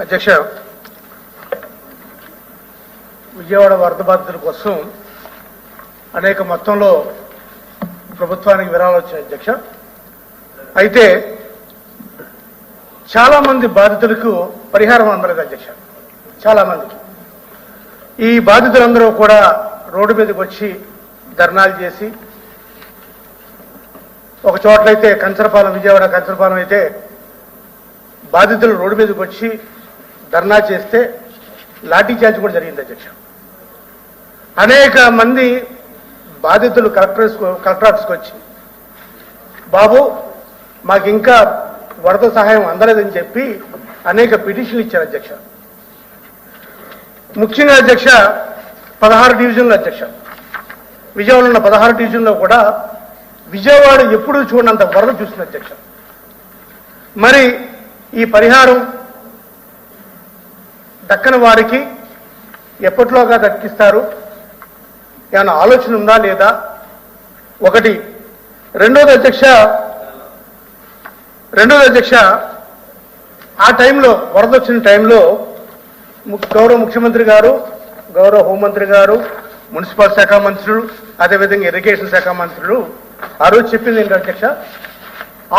అధ్యక్ష విజయవాడ వరద బాధితుల కోసం అనేక మొత్తంలో ప్రభుత్వానికి విరాళాలు వచ్చాయి అధ్యక్ష. అయితే చాలా మంది బాధితులకు పరిహారం అందలేదు అధ్యక్ష. చాలా మందికి ఈ బాధితులందరూ కూడా రోడ్డు మీదకి వచ్చి ధర్నాలు చేసి ఒక చోట్లయితే కంచరపాలెం విజయవాడ కంచరపాలెం అయితే బాధితులు రోడ్డు మీదకి వచ్చి ధర్నా చేస్తే లాఠీ చార్జ్ కూడా జరిగింది అధ్యక్ష. అనేక మంది బాధితులు కలెక్టర్ కలెక్టర్ ఆఫీస్కి వచ్చి బాబు మాకు ఇంకా వరద సహాయం అందలేదని చెప్పి అనేక పిటిషన్లు ఇచ్చారు అధ్యక్ష. ముఖ్యంగా అధ్యక్ష పదహారు డివిజన్లు అధ్యక్ష. విజయవాడలో ఉన్న పదహారు డివిజన్లో కూడా విజయవాడ ఎప్పుడు చూడనంత వరద చూస్తుంది అధ్యక్ష. మరి ఈ పరిహారం చక్కని వారికి ఎప్పటిలోగా దక్కిస్తారు? ఏమైనా ఆలోచన ఉందా లేదా? ఒకటి రెండోది అధ్యక్ష రెండోది అధ్యక్ష ఆ టైంలో వరద వచ్చిన టైంలో గౌరవ ముఖ్యమంత్రి గారు గౌరవ హోంమంత్రి గారు మున్సిపల్ శాఖ మంత్రులు అదేవిధంగా ఇరిగేషన్ శాఖ మంత్రులు ఆ రోజు చెప్పింది ఏంటి అధ్యక్ష?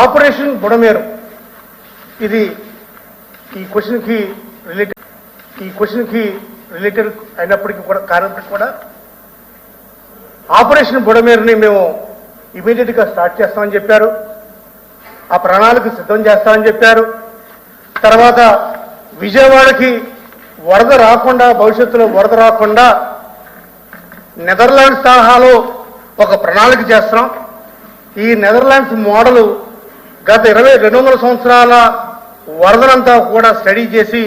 ఆపరేషన్ బుడమేరు. ఇది ఈ క్వశ్చన్కి రిలేటెడ్ ఈ క్వశ్చన్కి రిలేటెడ్ అయినప్పటికీ కూడా కారణప్పటికీ కూడా ఆపరేషన్ బుడమేరుని మేము ఇమీడియట్గా స్టార్ట్ చేస్తామని చెప్పారు. ఆ ప్రణాళిక సిద్ధం చేస్తామని చెప్పారు. తర్వాత విజయవాడకి వరద రాకుండా భవిష్యత్తులో వరద రాకుండా నెదర్లాండ్స్ తరహాలో ఒక ప్రణాళిక చేస్తున్నాం. ఈ నెదర్లాండ్స్ మోడల్ గత ఇరవై రెండు వందల సంవత్సరాల వరదలంతా కూడా స్టడీ చేసి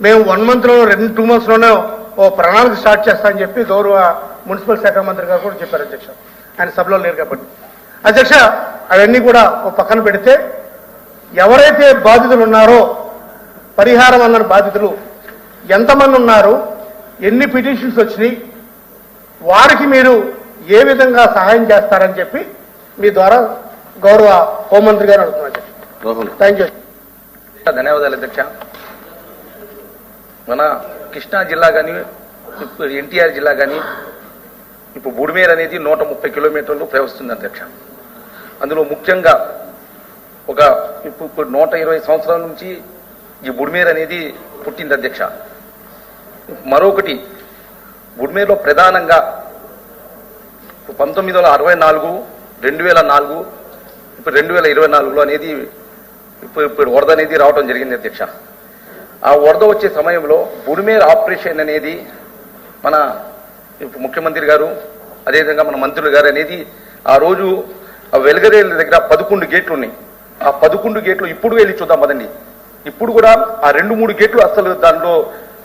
మేము వన్ మంత్లో రెండు టూ మంత్స్లోనే ఓ ప్రణాళిక స్టార్ట్ చేస్తామని చెప్పి గౌరవ మున్సిపల్ శాఖ మంత్రి గారు కూడా చెప్పారు అధ్యక్ష. ఆయన సభలో లేరు కాబట్టి అధ్యక్ష అవన్నీ కూడా ఓ పక్కన పెడితే ఎవరైతే బాధితులు ఉన్నారో పరిహారం అన్న బాధితులు ఎంతమంది ఉన్నారు ఎన్ని పిటిషన్స్ వచ్చినాయి వారికి మీరు ఏ విధంగా సహాయం చేస్తారని చెప్పి మీ ద్వారా గౌరవ హోంమంత్రి గారు అడుగుతున్నారు థ్యాంక్ యూ ధన్యవాదాలు అధ్యక్ష. మన కృష్ణా జిల్లా కానీ ఇప్పుడు ఎన్టీఆర్ జిల్లా కానీ ఇప్పుడు బుడిమేర్ అనేది నూట ముప్పై కిలోమీటర్లు ప్రవహిస్తుంది అధ్యక్ష. అందులో ముఖ్యంగా ఒక ఇప్పుడు ఇప్పుడు నూట ఇరవై సంవత్సరాల నుంచి ఈ బుడిమేర్ అనేది పుట్టింది అధ్యక్ష. మరొకటి బుడిమేర్లో ప్రధానంగా పంతొమ్మిది వందల అరవై నాలుగు రెండు వేల నాలుగు ఇప్పుడు రెండు వేల ఇరవై నాలుగులో అనేది ఇప్పుడు ఇప్పుడు వరద అనేది రావడం జరిగింది అధ్యక్ష. ఆ వరద వచ్చే సమయంలో బుడిమేర్ ఆపరేషన్ అనేది మన ఇప్పుడు ముఖ్యమంత్రి గారు అదేవిధంగా మన మంత్రులు గారు అనేది ఆ రోజు ఆ వెలగరేల దగ్గర పదకొండు గేట్లు ఉన్నాయి. ఆ పదకొండు గేట్లు ఇప్పుడు వెళ్ళి చూద్దాం పదండి ఇప్పుడు కూడా ఆ రెండు మూడు గేట్లు అసలు దానిలో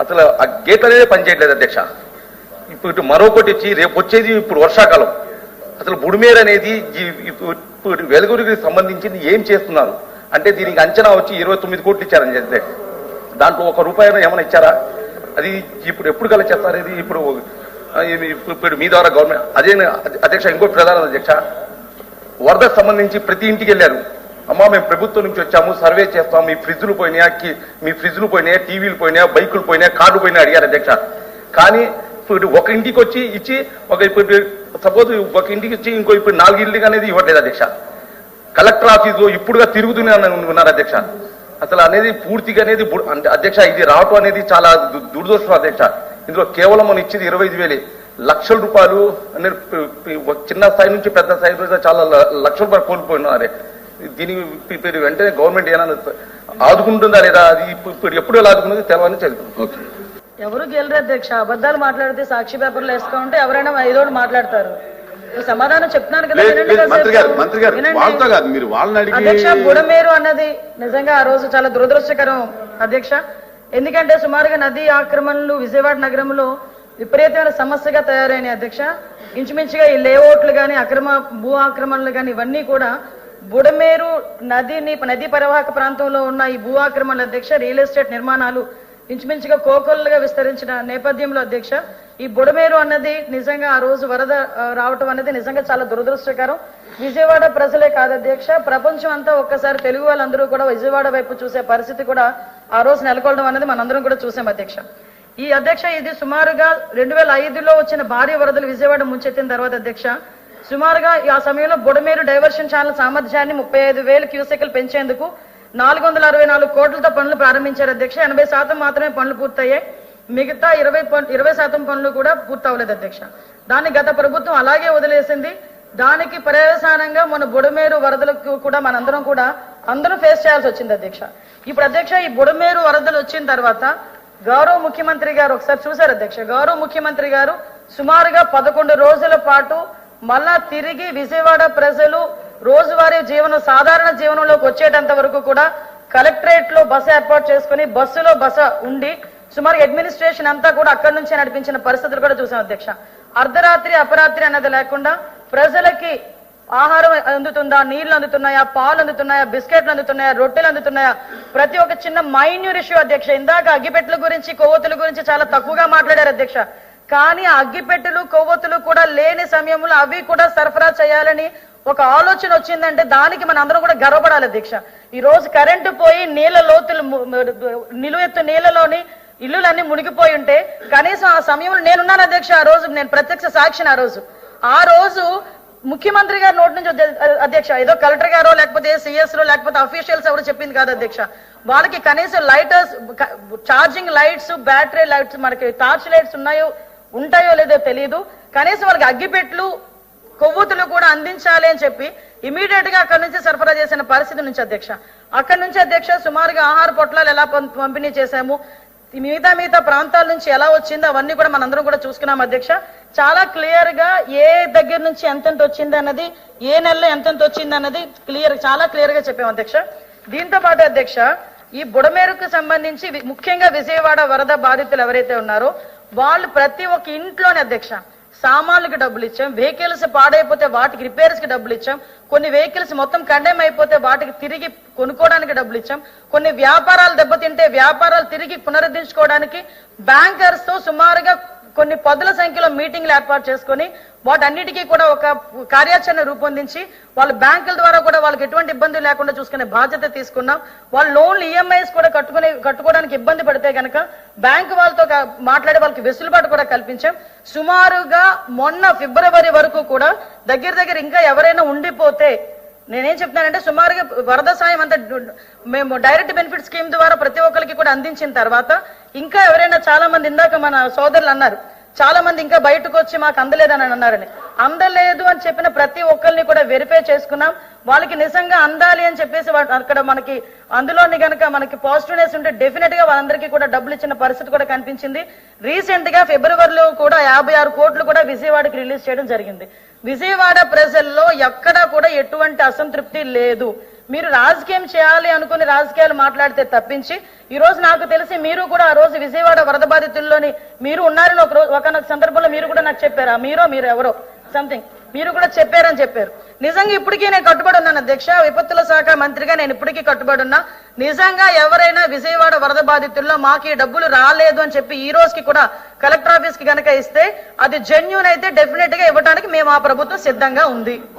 అసలు ఆ గేట్లు అనేది పనిచేయట్లేదు అధ్యక్ష. ఇప్పుడు ఇటు మరొకటి వచ్చి రేపు వచ్చేది ఇప్పుడు వర్షాకాలం. అసలు బుడిమేర అనేది ఇప్పుడు వెలుగురికి సంబంధించింది ఏం చేస్తున్నారు? అంటే దీనికి అంచనా వచ్చి ఇరవై తొమ్మిది కోట్లు ఇచ్చారని చెప్తే దాంట్లో ఒక రూపాయి ఏమైనా ఇచ్చారా? అది ఇప్పుడు ఎప్పుడు కల చేస్తారు ఇది? ఇప్పుడు ఇప్పుడు మీ ద్వారా గవర్నమెంట్ అదే అధ్యక్ష ఇంకో ప్రధాన అధ్యక్ష. వరదకు సంబంధించి ప్రతి ఇంటికి వెళ్ళారు. అమ్మా మేము ప్రభుత్వం నుంచి వచ్చాము సర్వే చేస్తాం మీ ఫ్రిడ్జ్లు పోయినాయా కి- మీ ఫ్రిడ్జ్లు పోయినాయా టీవీలు పోయినాయా బైకులు పోయినాయా కార్లు పోయినా అడిగారు అధ్యక్ష. కానీ ఇప్పుడు ఒక ఇంటికి వచ్చి ఇచ్చి ఒక ఇప్పుడు సపోజ్ ఒక ఇంటికి ఇచ్చి ఇంకో ఇప్పుడు నాలుగు ఇంటికి అనేది ఇవ్వట్లేదు అధ్యక్ష. కలెక్టర్ ఆఫీసు ఇప్పుడుగా తిరుగుతూనే ఉన్నారు అధ్యక్ష. అసలు అనేది పూర్తిగా అనేది అంటే అధ్యక్ష ఇది రావటం అనేది చాలా దురదృష్టం అధ్యక్ష. ఇందులో కేవలం మనం ఇచ్చేది ఇరవై ఐదు వేలే. లక్షల రూపాయలు అనేది చిన్న స్థాయి నుంచి పెద్ద స్థాయి వరకు చాలా ల- లక్షల రూపాయలు కోల్పోయినారే. దీనికి వెంటనే గవర్నమెంట్ ఏమైనా ఆదుకుంటుందా లేదా? అది ఇప్పుడు ఎప్పుడు ఎలా ఆదుకున్నది తెలవని ఓకే. ఎవరు గెలరు అధ్యక్ష? అబద్ధాలు మాట్లాడితే సాక్షి పేపర్లు వేసుకుంటే ఎవరైనా ఐదోడు మాట్లాడతారు. సమాధానం చెప్తున్నాను కదా. మంత్రి గారు మంత్రి గారు. వాళ్ళతో కాదు మీరు వాళ్ళని అడిగి అధ్యక్ష బుడమేరు అన్నది నిజంగా ఆ రోజు చాలా దురదృష్టకరం అధ్యక్ష ఎందుకంటే సుమారుగా నది ఆక్రమణలు విజయవాడ నగరంలో విపరీతమైన సమస్యగా తయారైనాయి అధ్యక్ష ఇంచుమించుగా ఈ లేఅవుట్లు కానీ అక్రమ భూ ఆక్రమణలు కానీ ఇవన్నీ కూడా బుడమేరు నదిని నదీ పరివాహక ప్రాంతంలో ఉన్న ఈ భూ ఆక్రమణల అధ్యక్ష రియల్ ఎస్టేట్ నిర్మాణాలు ఇంచుమించుగా కోకొల్లుగా విస్తరించిన నేపథ్యంలో అధ్యక్ష ఈ బుడమేరు అన్నది నిజంగా ఆ రోజు వరద రావటం అనేది నిజంగా చాలా దురదృష్టకరం. విజయవాడ ప్రజలే కాదు అధ్యక్ష. ప్రపంచం అంతా ఒక్కసారి తెలుగు వాళ్ళందరూ కూడా విజయవాడ వైపు చూసే పరిస్థితి కూడా ఆ రోజు నెలకొల్వడం అనేది మనందరం కూడా చూసాం అధ్యక్ష. ఈ అధ్యక్ష ఇది సుమారుగా రెండు వేల ఐదులో వచ్చిన భారీ వరదలు విజయవాడ ముంచెత్తిన తర్వాత అధ్యక్ష. సుమారుగా ఆ సమయంలో బుడమేరు డైవర్షన్ ఛానల్ సామర్థ్యాన్ని ముప్పై ఐదు వేలు క్యూసెక్లు పెంచేందుకు నాలుగు వందల అరవై నాలుగు కోట్లతో పనులు ప్రారంభించారు అధ్యక్ష. ఎనభై శాతం మాత్రమే పనులు పూర్తయ్యాయి. మిగతా ఇరవై ఇరవై శాతం పనులు కూడా పూర్తవలేదు అధ్యక్ష. దాన్ని గత ప్రభుత్వం అలాగే వదిలేసింది. దానికి పర్యవసానంగా మన బుడమేరు వరదలకు కూడా మనందరం కూడా అందరూ ఫేస్ చేయాల్సి వచ్చింది అధ్యక్ష. ఇప్పుడు అధ్యక్ష ఈ బుడమేరు వరదలు వచ్చిన తర్వాత గౌరవ ముఖ్యమంత్రి గారు ఒకసారి చూశారు అధ్యక్ష. గౌరవ ముఖ్యమంత్రి గారు సుమారుగా పదకొండు రోజుల పాటు మళ్ళా తిరిగి విజయవాడ ప్రజలు రోజువారీ జీవనం సాధారణ జీవనంలోకి వచ్చేటంత వరకు కూడా కలెక్టరేట్లో బస ఏర్పాటు చేసుకుని బస్సులో బస ఉండి సుమారు అడ్మినిస్ట్రేషన్ అంతా కూడా అక్కడి నుంచే నడిపించిన పరిస్థితులు కూడా చూసాం అధ్యక్ష. అర్ధరాత్రి అపరాత్రి అన్నది లేకుండా ప్రజలకి ఆహారం అందుతుందా నీళ్ళు అందుతున్నాయా పాలు అందుతున్నాయా బిస్కెట్లు అందుతున్నాయా రొట్టెలు అందుతున్నాయా? ప్రతి ఒక్క చిన్న మైన్యూర్ ఇష్యూ అధ్యక్ష. ఇందాక అగ్గిపెట్టెల గురించి కొవ్వొత్తుల గురించి చాలా తక్కువగా మాట్లాడారు అధ్యక్ష. కానీ అగ్గిపెట్టెలు కొవ్వొత్తులు కూడా లేని సమయంలో అవి కూడా సరఫరా చేయాలని ఒక ఆలోచన వచ్చిందంటే దానికి మన అందరం కూడా గర్వపడాలి అధ్యక్ష. ఈ రోజు కరెంటు పోయి నీళ్ళ లోతులు నిలువెత్తు నీళ్ళలోని ఇల్లులన్నీ మునిగిపోయి ఉంటే కనీసం ఆ సమయంలో నేనున్నాను అధ్యక్ష ఆ రోజు నేను ప్రత్యక్ష సాక్షిని ఆ రోజు. ఆ రోజు ముఖ్యమంత్రి గారి నోటి నుంచి అధ్యక్ష ఏదో కలెక్టర్ గారో లేకపోతే సిఎస్లో లేకపోతే అఫీషియల్స్ ఎవరు చెప్పింది కాదు అధ్యక్ష. వాళ్ళకి కనీసం lighters charging lights battery lights మనకి టార్చ్ లైట్స్ ఉన్నాయో ఉంటాయో లేదో తెలియదు కనీసం వాళ్ళకి అగ్గిపెట్లు కొవ్వొత్తులు కూడా అందించాలి అని చెప్పి ఇమీడియట్గా అక్కడి నుంచి సరఫరా చేసిన పరిస్థితి నుంచి అధ్యక్ష. అక్కడి నుంచి అధ్యక్ష సుమారుగా ఆహార పొట్లాలు ఎలా పంపిణీ చేశాము? ఈ మిగతా మిగతా ప్రాంతాల నుంచి ఎలా వచ్చిందో అవన్నీ కూడా మనందరం కూడా చూసుకున్నాం అధ్యక్ష. చాలా క్లియర్గా ఏ దగ్గర నుంచి ఎంతెంత వచ్చింది అన్నది ఏ నెలలో ఎంతెంత వచ్చింది అన్నది క్లియర్ చాలా క్లియర్గా చెప్పాం అధ్యక్ష. దీంతో పాటు అధ్యక్ష ఈ బుడమేరుకు సంబంధించి వి- ముఖ్యంగా విజయవాడ వరద బాధితులు ఎవరైతే ఉన్నారో వాళ్ళు ప్రతి ఒక్క ఇంట్లోనే అధ్యక్ష. సామాన్లకు డబ్బులు ఇచ్చాం వెహికల్స్ పాడైపోతే వాటికి రిపేర్స్కి డబ్బులు ఇచ్చాం కొన్ని వెహికల్స్ మొత్తం కండెమ్ అయిపోతే వాటికి తిరిగి కొనుక్కోవడానికి డబ్బులు ఇచ్చాం కొన్ని వ్యాపారాలు దెబ్బతింటే వ్యాపారాలు తిరిగి పునరుద్ధరించుకోవడానికి బ్యాంకర్స్తో సుమారుగా కొన్ని పదుల సంఖ్యలో మీటింగ్లు ఏర్పాటు చేసుకొని వాటన్నిటికీ కూడా ఒక కార్యాచరణ రూపొందించి వాళ్ళ బ్యాంకుల ద్వారా కూడా వాళ్ళకి ఎటువంటి ఇబ్బంది లేకుండా చూసుకునే బాధ్యత తీసుకున్నాం. వాళ్ళ లోన్లు ఈఎంఐస్ కూడా కట్టుకునే కట్టుకోవడానికి ఇబ్బంది పడితే కనుక బ్యాంకు వాళ్ళతో మాట్లాడి వాళ్ళకి వెసులుబాటు కూడా కల్పించాం. సుమారుగా మొన్న ఫిబ్రవరి వరకు కూడా దగ్గర దగ్గర ఇంకా ఎవరైనా ఉండిపోతే నేనేం చెప్తున్నానంటే సుమారుగా వరద సాయం అంతా మేము డైరెక్ట్ బెనిఫిట్ స్కీమ్ ద్వారా ప్రతి ఒక్కరికి కూడా అందించిన తర్వాత ఇంకా ఎవరైనా చాలా మంది ఇందాక మన సోదరులు అన్నారు చాలా మంది ఇంకా బయటకు వచ్చి మాకు అందలేదని అన్నారని. అందలేదు అని చెప్పిన ప్రతి ఒక్కరిని కూడా వెరిఫై చేసుకున్నాం. వాళ్ళకి నిజంగా అందాలి అని చెప్పేసి అక్కడ మనకి అందులోని కనుక మనకి పాజిటివ్నెస్ ఉంటే డెఫినెట్గా వాళ్ళందరికీ కూడా డబ్బులు ఇచ్చిన పరిస్థితి కూడా కనిపించింది. రీసెంట్గా ఫిబ్రవరిలో కూడా యాభై ఆరు కోట్లు కూడా విజయవాడకి రిలీజ్ చేయడం జరిగింది. విజయవాడ ప్రజల్లో ఎక్కడా కూడా ఎటువంటి అసంతృప్తి లేదు. మీరు రాజకీయం చేయాలి అనుకుని రాజకీయాలు మాట్లాడితే తప్పించి ఈ రోజు నాకు తెలిసి మీరు కూడా ఆ రోజు విజయవాడ వరద బాధితుల్లోని మీరు ఉన్నారని ఒక రోజు ఒక సందర్భంలో మీరు కూడా నాకు చెప్పారా. మీరో మీరు ఎవరో? సంథింగ్. మీరు కూడా చెప్పారని చెప్పారు. నిజంగా ఇప్పటికీ నేను కట్టుబడి ఉన్నాను. అధ్యక్ష విపత్తుల శాఖ మంత్రిగా నేను ఇప్పటికీ కట్టుబడి ఉన్నా. నిజంగా ఎవరైనా విజయవాడ వరద బాధితుల్లో మాకు ఈ డబ్బులు రాలేదు అని చెప్పి ఈ రోజుకి కూడా కలెక్టర్ ఆఫీస్కి గనక ఇస్తే అది జెన్యున్ అయితే డెఫినెట్గా ఇవ్వడానికి మేము ఆ ప్రభుత్వం సిద్ధంగా ఉంది.